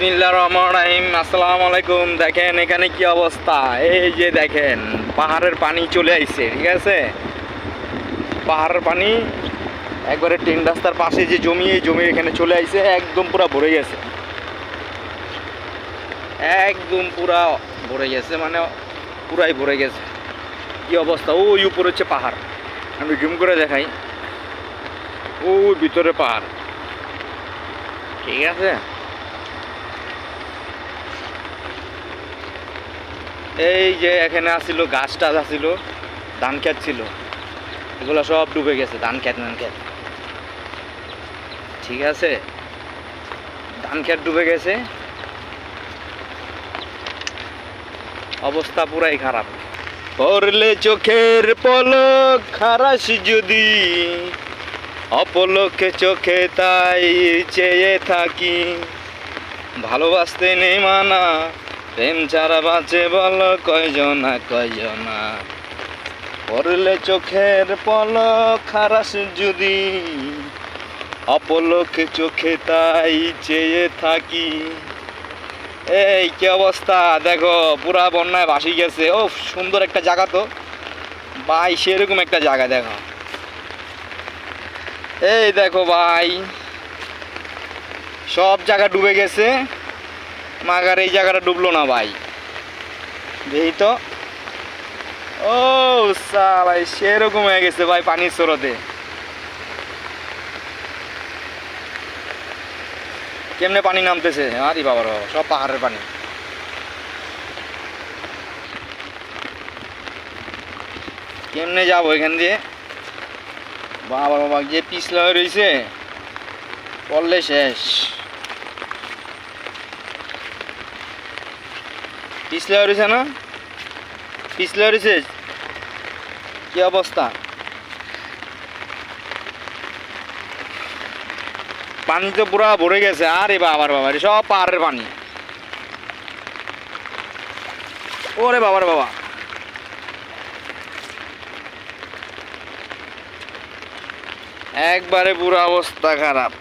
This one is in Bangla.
বিসমিল্লা রহমান রাহিম। আসসালামু আলাইকুম। দেখেন, এখানে কি অবস্থা? এই যে দেখেন, পাহাড়ের পানি চলে আইছে, ঠিক আছে? পাহাড়ের পানি, একবারে ট্রেন রাস্তার পাশে যে জমি, এই জমি এখানে চলে আইছে, একদম পুরা ভরে গেছে। একদম পুরা ভরে গেছে মানে পুরাই ভরে গেছে। কি অবস্থা? ওই উপরে হচ্ছে পাহাড়। আমি জুম করে দেখাই। ওই ভিতরে পাহাড়। ঠিক আছে? এই যে এখানে আসছিল গাছ টাছ আসছিল ধান ক্ষেত ছিল। এগুলো সব ডুবে গেছে, ধান ক্ষেত, ধান খেত ঠিক আছে? ধান ক্ষেত ডুবে গেছে। অবস্থা পুরাই খারাপ। পড়লে চোখের পলক, খারাস যদি। অপলকে চোখে তাই চেয়ে থাকি। ভালোবাসতে নেই মানা। প্রেম ছাড়া বাঁচে বল কয়জনা কয়জনা পড়লে চোখের পল খারাস যদি। অপলকে চোখে তাই চেয়ে থাকি। এই কি অবস্থা? দেখো, পুরা বন্যায় ভাসি গেছে। ও সুন্দর একটা জায়গা তো। ভাই, সেরকম একটা জায়গা, দেখো। এই দেখো ভাই, সব জায়গা ডুবে গেছে। মাগার এই জায়গাটা ডুবলো না ভাই। দেখি তো। ও ভাই সেরকম হয়ে গেছে ভাই পানির স্রোতে। কেমনে পানি নামতেছে? আরে বাবার বাবা সব পাহাড়ের পানি। কেমনে যাব এখান দিয়ে? বাবা বাবা যে পিছলা হয়ে রয়েছে পড়লে শেষ। পিছলা হয়ে না? পিছলা হয়ে কি অবস্থা? পানি তো পুরা ভরে গেছে, আরে বাবার বাবা সব পাহাড়ের পানি। ওরে বাবার বাবা। একবারে পুরো অবস্থা খারাপ।